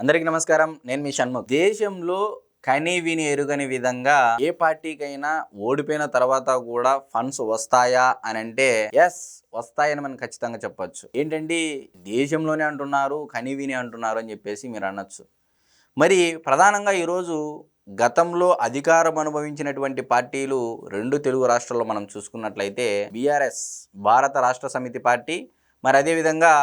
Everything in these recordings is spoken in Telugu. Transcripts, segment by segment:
అందరికీ నమస్కారం. నేను మీ షణ్ముఖ్. దేశంలో కని విని ఎరుగని విధంగా ఏ పార్టీకైనా ఓడిపోయిన తర్వాత కూడా ఫండ్స్ వస్తాయా అని అంటే ఎస్ వస్తాయని మనం ఖచ్చితంగా చెప్పొచ్చు. ఏంటంటే దేశంలోనే అంటున్నారు కని విని అంటున్నారు అని చెప్పేసి మీరు అనొచ్చు. మరి ప్రధానంగా ఈరోజు గతంలో అధికారం అనుభవించినటువంటి పార్టీలు రెండు తెలుగు రాష్ట్రాల్లో మనం చూసుకున్నట్లయితే బీఆర్ఎస్ భారత రాష్ట్ర సమితి పార్టీ మరి అదేవిధంగా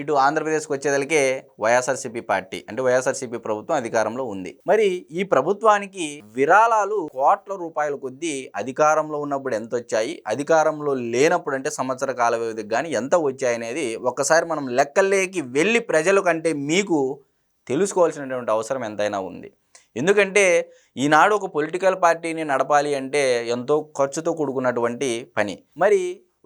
ఇటు ఆంధ్రప్రదేశ్కి వచ్చేదలికే వైఎస్ఆర్సీపీ పార్టీ అంటే వైఎస్ఆర్సీపీ ప్రభుత్వం అధికారంలో ఉంది. మరి ఈ ప్రభుత్వానికి విరాళాలు కోట్ల రూపాయల కొద్దీ అధికారంలో ఉన్నప్పుడు ఎంత వచ్చాయి అధికారంలో లేనప్పుడు అంటే సంవత్సర కాల వ్యవధికి కానీ ఎంత వచ్చాయి అనేది ఒక్కసారి మనం లెక్కల్లోకి వెళ్ళి ప్రజల కంటే మీకు తెలుసుకోవాల్సినటువంటి అవసరం ఎంతైనా ఉంది. ఎందుకంటే ఈనాడు ఒక పొలిటికల్ పార్టీని నడపాలి అంటే ఎంతో ఖర్చుతో కూడుకున్నటువంటి పని. మరి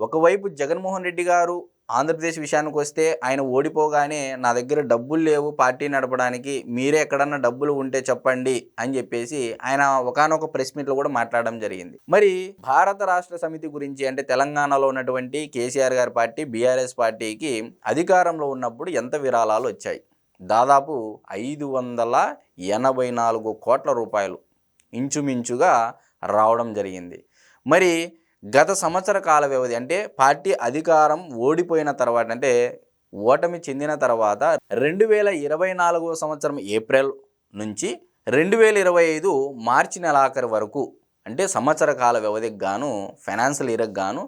ఒకవైపు జగన్మోహన్ రెడ్డి గారు ఆంధ్రప్రదేశ్ విషయానికి వస్తే ఆయన ఓడిపోగానే నా దగ్గర డబ్బులు లేవు పార్టీ నడపడానికి మీరే ఎక్కడన్నా డబ్బులు ఉంటే చెప్పండి అని చెప్పేసి ఆయన ఒకనొక ప్రెస్ మీట్లో కూడా మాట్లాడడం జరిగింది. మరి భారత రాష్ట్ర సమితి గురించి అంటే తెలంగాణలో ఉన్నటువంటి కేసీఆర్ గారి పార్టీ బీఆర్ఎస్ పార్టీకి అధికారంలో ఉన్నప్పుడు ఎంత విరాళాలు వచ్చాయి? దాదాపు ఐదు వందల ఎనభై నాలుగు కోట్ల రూపాయలు ఇంచుమించుగా రావడం జరిగింది. మరి గత సంవత్సర కాల వ్యవధి అంటే పార్టీ అధికారం ఓడిపోయిన తర్వాత అంటే ఓటమి చెందిన తర్వాత రెండు వేల ఇరవై నాలుగో సంవత్సరం ఏప్రిల్ నుంచి రెండు వేల ఇరవై ఐదు మార్చి నెలాఖరు వరకు అంటే సంవత్సర కాల వ్యవధికి గాను ఫైనాన్షియల్ ఇయర్కి గాను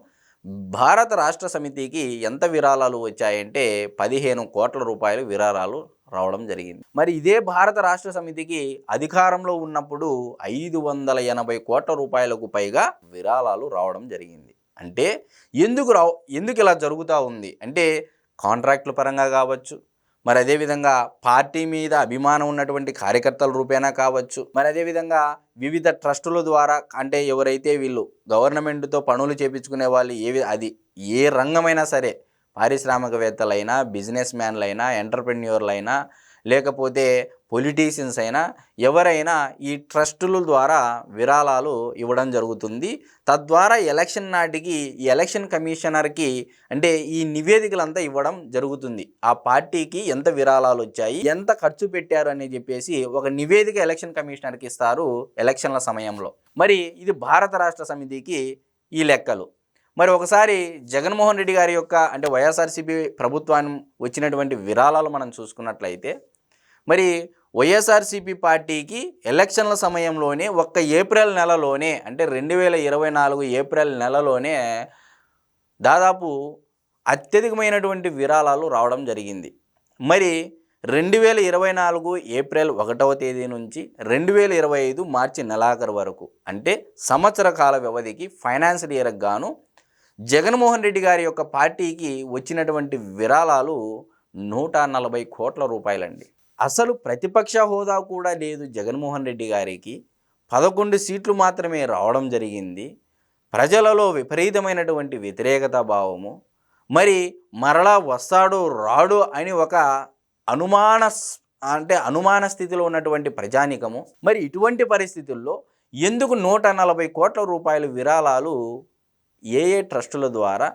భారత రాష్ట్ర సమితికి ఎంత విరాళాలు వచ్చాయంటే పదిహేను కోట్ల రూపాయలు విరాళాలు రావడం జరిగింది. మరి ఇదే భారత రాష్ట్ర సమితికి అధికారంలో ఉన్నప్పుడు ఐదు వందల ఎనభై కోట్ల రూపాయలకు పైగా విరాళాలు రావడం జరిగింది. అంటే ఎందుకు రావు ఎందుకు ఇలా జరుగుతూ ఉంది? అంటే కాంట్రాక్టుల పరంగా కావచ్చు మరి అదేవిధంగా పార్టీ మీద అభిమానం ఉన్నటువంటి కార్యకర్తల రూపేణా కావచ్చు మరి అదేవిధంగా వివిధ ట్రస్టుల ద్వారా అంటే ఎవరైతే వీళ్ళు గవర్నమెంట్తో పనులు చేపించుకునే వాళ్ళు ఏవి అది ఏ రంగమైనా సరే పారిశ్రామికవేత్తలైనా బిజినెస్ మ్యాన్లైనా ఎంటర్ప్రెన్యూర్లైనా లేకపోతే పొలిటీషియన్స్ అయినా ఎవరైనా ఈ ట్రస్టుల ద్వారా విరాళాలు ఇవ్వడం జరుగుతుంది. తద్వారా ఎలక్షన్ నాటికి ఈ ఎలక్షన్ కమిషనర్కి అంటే ఈ నివేదికలంతా ఇవ్వడం జరుగుతుంది. ఆ పార్టీకి ఎంత విరాళాలు వచ్చాయి ఎంత ఖర్చు పెట్టారు అని చెప్పేసి ఒక నివేదిక ఎలక్షన్ కమిషనర్కి ఇస్తారు ఎలక్షన్ల సమయంలో. మరి ఇది భారత రాష్ట్ర సమితికి ఈ లెక్కలు. మరి ఒకసారి జగన్మోహన్ రెడ్డి గారి యొక్క అంటే వైఎస్ఆర్సీపీ ప్రభుత్వాన్ని వచ్చినటువంటి విరాళాలు మనం చూసుకున్నట్లయితే మరి వైఎస్ఆర్సీపీ పార్టీకి ఎలక్షన్ల సమయంలోనే ఒక్క ఏప్రిల్ నెలలోనే అంటే రెండు వేల ఇరవై నాలుగు ఏప్రిల్ నెలలోనే దాదాపు అత్యధికమైనటువంటి విరాళాలు రావడం జరిగింది. మరి రెండు వేల ఇరవై నాలుగు ఏప్రిల్ ఒకటవ తేదీ నుంచి రెండు వేల ఇరవై ఐదు మార్చి నెలాఖరు వరకు అంటే సంవత్సర కాల వ్యవధికి ఫైనాన్షియల్ ఇయర్కి గాను జగన్మోహన్ రెడ్డి గారి యొక్క పార్టీకి వచ్చినటువంటి విరాళాలు నూట నలభై కోట్ల రూపాయలండి. అసలు ప్రతిపక్ష హోదా కూడా లేదు జగన్మోహన్ రెడ్డి గారికి. పదకొండు సీట్లు మాత్రమే రావడం జరిగింది. ప్రజలలో విపరీతమైనటువంటి వ్యతిరేకత భావము. మరి మరలా వస్తాడో రాడో అని ఒక అనుమాన అంటే అనుమాన స్థితిలో ఉన్నటువంటి ప్రజానికము. మరి ఇటువంటి పరిస్థితుల్లో ఎందుకు నూట నలభై కోట్ల రూపాయల విరాళాలు ఏ ఏ ట్రస్టుల ద్వారా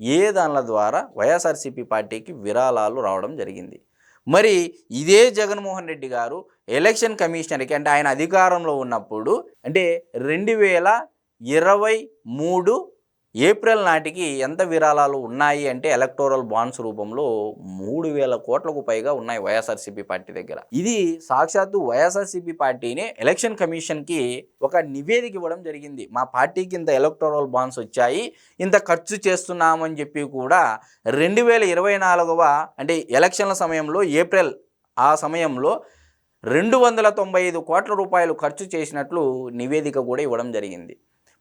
ఏ దానిల ద్వారా వైఎస్ఆర్సీపీ పార్టీకి విరాళాలు రావడం జరిగింది? మరి ఇదే జగన్మోహన్ రెడ్డి గారు ఎలక్షన్ కమిషనర్కి అంటే ఆయన అధికారంలో ఉన్నప్పుడు అంటే రెండు వేల ఇరవై మూడు ఏప్రిల్ నాటికి ఎంత విరాళాలు ఉన్నాయి అంటే ఎలక్టోరల్ బాండ్స్ రూపంలో మూడు వేల కోట్లకు పైగా ఉన్నాయి వైఎస్ఆర్సీపీ పార్టీ దగ్గర. ఇది సాక్షాత్తు వైఎస్ఆర్సీపీ పార్టీనే ఎలక్షన్ కమిషన్కి ఒక నివేదిక ఇవ్వడం జరిగింది. మా పార్టీకి ఇంత ఎలక్టోరల్ బాండ్స్ వచ్చాయి. ఇంత ఖర్చు చేస్తున్నామని చెప్పి కూడా రెండు వేల ఇరవై నాలుగవ అంటే ఎలక్షన్ల సమయంలో ఏప్రిల్ ఆ సమయంలో రెండు వందల తొంభై ఐదు కోట్ల రూపాయలు ఖర్చు చేసినట్లు నివేదిక కూడా ఇవ్వడం జరిగింది.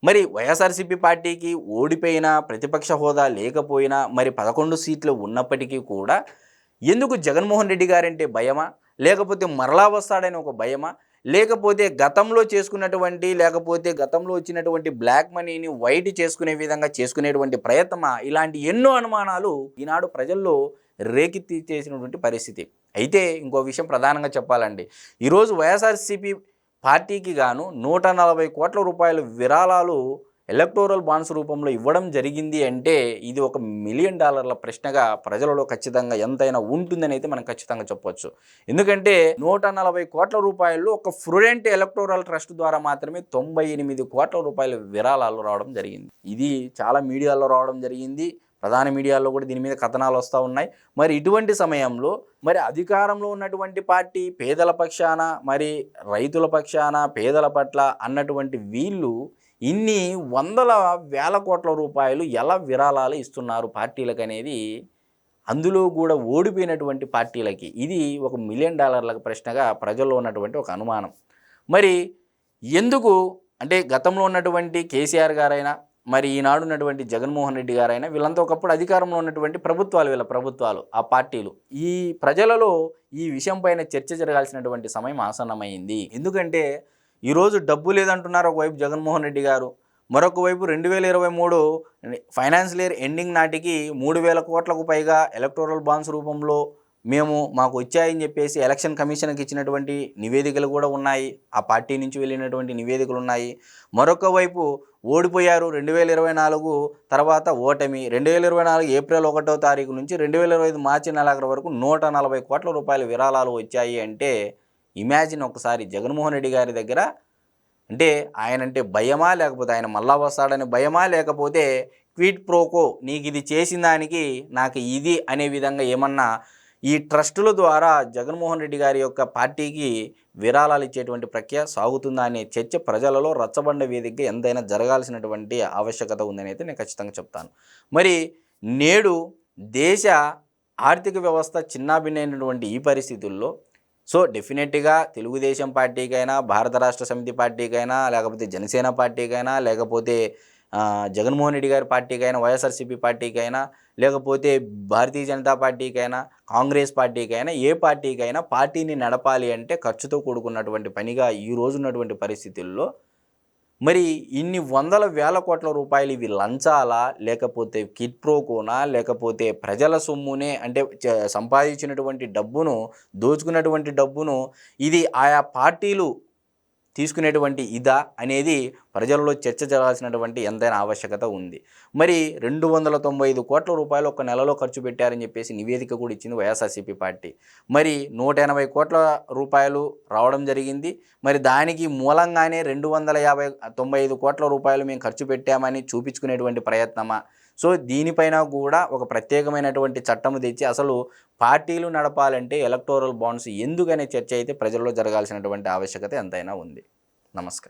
మరి వైఎస్ఆర్సీపీ పార్టీకి ఓడిపోయినా ప్రతిపక్ష హోదా లేకపోయినా మరి పదకొండు సీట్లు ఉన్నప్పటికీ కూడా ఎందుకు జగన్మోహన్ రెడ్డి గారంటే భయమా? లేకపోతే మరలా వస్తాడని ఒక భయమా? లేకపోతే గతంలో చేసుకున్నటువంటి లేకపోతే గతంలో వచ్చినటువంటి బ్లాక్ మనీని వైట్ చేసుకునే విధంగా చేసుకునేటువంటి ప్రయత్నమా? ఇలాంటి ఎన్నో అనుమానాలు ఈనాడు ప్రజల్లో రేకెత్తి చేసినటువంటి పరిస్థితి. అయితే ఇంకో విషయం ప్రధానంగా చెప్పాలండి. ఈరోజు వైఎస్ఆర్సీపీ పార్టీకి గాను నూట నలభై కోట్ల రూపాయల విరాళాలు ఎలక్టోరల్ బాండ్స్ రూపంలో ఇవ్వడం జరిగింది అంటే ఇది ఒక మిలియన్ డాలర్ల ప్రశ్నగా ప్రజలలో ఖచ్చితంగా ఎంతైనా ఉంటుందని అయితే మనం ఖచ్చితంగా చెప్పొచ్చు. ఎందుకంటే నూట నలభై కోట్ల రూపాయలు ఒక ఫ్రూడెంట్ ఎలక్టోరల్ ట్రస్ట్ ద్వారా మాత్రమే తొంభై ఎనిమిది కోట్ల రూపాయల విరాళాలు రావడం జరిగింది. ఇది చాలా మీడియాలో రావడం జరిగింది. ప్రధాన మీడియాలో కూడా దీని మీద కథనాలు వస్తూ ఉన్నాయి. మరి ఇటువంటి సమయంలో మరి అధికారంలో ఉన్నటువంటి పార్టీ పేదల పక్షాన మరి రైతుల పక్షాన పేదల పట్ల అన్నటువంటి వీళ్ళు ఇన్ని వందల వేల కోట్ల రూపాయలు ఎలా విరాళాలు ఇస్తున్నారు పార్టీలకు అనేది అందులో కూడా ఓడిపోయినటువంటి పార్టీలకి ఇది ఒక మిలియన్ డాలర్ల ప్రశ్నగా ప్రజల్లో ఉన్నటువంటి ఒక అనుమానం. మరి ఎందుకు? అంటే గతంలో ఉన్నటువంటి కేసీఆర్ గారైనా మరి ఈనాడు ఉన్నటువంటి జగన్మోహన్ రెడ్డి గారైనా వీళ్ళంతా ఒకప్పుడు అధికారంలో ఉన్నటువంటి ప్రభుత్వాలు వీళ్ళ ప్రభుత్వాలు ఆ పార్టీలు. ఈ ప్రజలలో ఈ విషయం పైన చర్చ జరగాల్సినటువంటి సమయం ఆసన్నమైంది. ఎందుకంటే ఈరోజు డబ్బు లేదంటున్నారు ఒకవైపు జగన్మోహన్ రెడ్డి గారు మరొక వైపు రెండు వేల ఇరవై మూడు ఫైనాన్షియల్ ఇయర్ ఎండింగ్ నాటికి మూడు వేల కోట్లకు పైగా ఎలక్టోరల్ బాండ్స్ రూపంలో మేము మాకు వచ్చాయని చెప్పేసి ఎలక్షన్ కమిషన్కి ఇచ్చినటువంటి నివేదికలు కూడా ఉన్నాయి. ఆ పార్టీ నుంచి వెళ్ళినటువంటి నివేదికలు ఉన్నాయి. మరొక వైపు ఓడిపోయారు రెండు వేల ఇరవై నాలుగు తర్వాత ఓటమి. రెండు వేల ఇరవై నాలుగు ఏప్రిల్ ఒకటో తారీఖు నుంచి రెండు వేల ఇరవై ఐదు మార్చి నెలాఖరు వరకు నూట నలభై కోట్ల రూపాయల విరాళాలు వచ్చాయి అంటే ఇమాజిన్ ఒకసారి జగన్మోహన్ రెడ్డి గారి దగ్గర. అంటే ఆయన అంటే భయమా లేకపోతే ఆయన మళ్ళా వస్తాడని భయమా లేకపోతే క్విట్ ప్రోకో నీకు ఇది చేసిన దానికి నాకు ఇది అనే విధంగా ఏమన్నా ఈ ట్రస్టుల ద్వారా జగన్మోహన్ రెడ్డి గారి యొక్క పార్టీకి విరాళాలు ఇచ్చేటువంటి ప్రక్రియ సాగుతుందా అనే చర్చ ప్రజలలో రచ్చబండ వేదికగా ఎంతైనా జరగాల్సినటువంటి ఆవశ్యకత ఉందని అయితే నేను ఖచ్చితంగా చెప్తాను. మరి నేడు దేశ ఆర్థిక వ్యవస్థ చిన్నాభిన్నైనటువంటి ఈ పరిస్థితుల్లో సో డెఫినెట్గా తెలుగుదేశం పార్టీకైనా భారత రాష్ట్ర సమితి పార్టీకైనా లేకపోతే జనసేన పార్టీకైనా లేకపోతే జగన్మోహన్ రెడ్డి గారి పార్టీకైనా వైఎస్ఆర్సీపీ పార్టీకైనా లేకపోతే భారతీయ జనతా పార్టీకైనా కాంగ్రెస్ పార్టీకైనా ఏ పార్టీకైనా పార్టీని నడపాలి అంటే ఖర్చుతో కూడుకున్నటువంటి పనిగా ఈ రోజు ఉన్నటువంటి పరిస్థితుల్లో మరి ఇన్ని వందల వేల కోట్ల రూపాయలు ఇవి లంచాలా? లేకపోతే కిట్ ప్రోకోనా? లేకపోతే ప్రజల సొమ్మునే అంటే చ- సంపాదించినటువంటి డబ్బును దోచుకున్నటువంటి డబ్బును ఇది ఆయా పార్టీలు తీసుకునేటువంటి ఇదా అనేది ప్రజల్లో చర్చ జరగాల్సినటువంటి ఎంతైనా ఆవశ్యకత ఉంది. మరి రెండు వందల తొంభై ఐదు కోట్ల రూపాయలు ఒక నెలలో ఖర్చు పెట్టారని చెప్పేసి నివేదిక కూడా ఇచ్చింది వైఎస్ఆర్సీపీ పార్టీ. మరి నూట ఎనభై కోట్ల రూపాయలు రావడం జరిగింది. మరి దానికి మూలంగానే రెండు వందల యాభై తొంభై ఐదు కోట్ల రూపాయలు మేము ఖర్చు పెట్టామని చూపించుకునేటువంటి ప్రయత్నమా? సో దీనిపైన కూడా ఒక ప్రత్యేకమైనటువంటి చట్టము తెచ్చి అసలు పార్టీలు నడపాలంటే ఎలక్టోరల్ బాండ్స్ ఎందుకనే చర్చ అయితే ప్రజల్లో జరగాల్సినటువంటి ఆవశ్యకత ఎంతైనా ఉంది. నమస్కారం.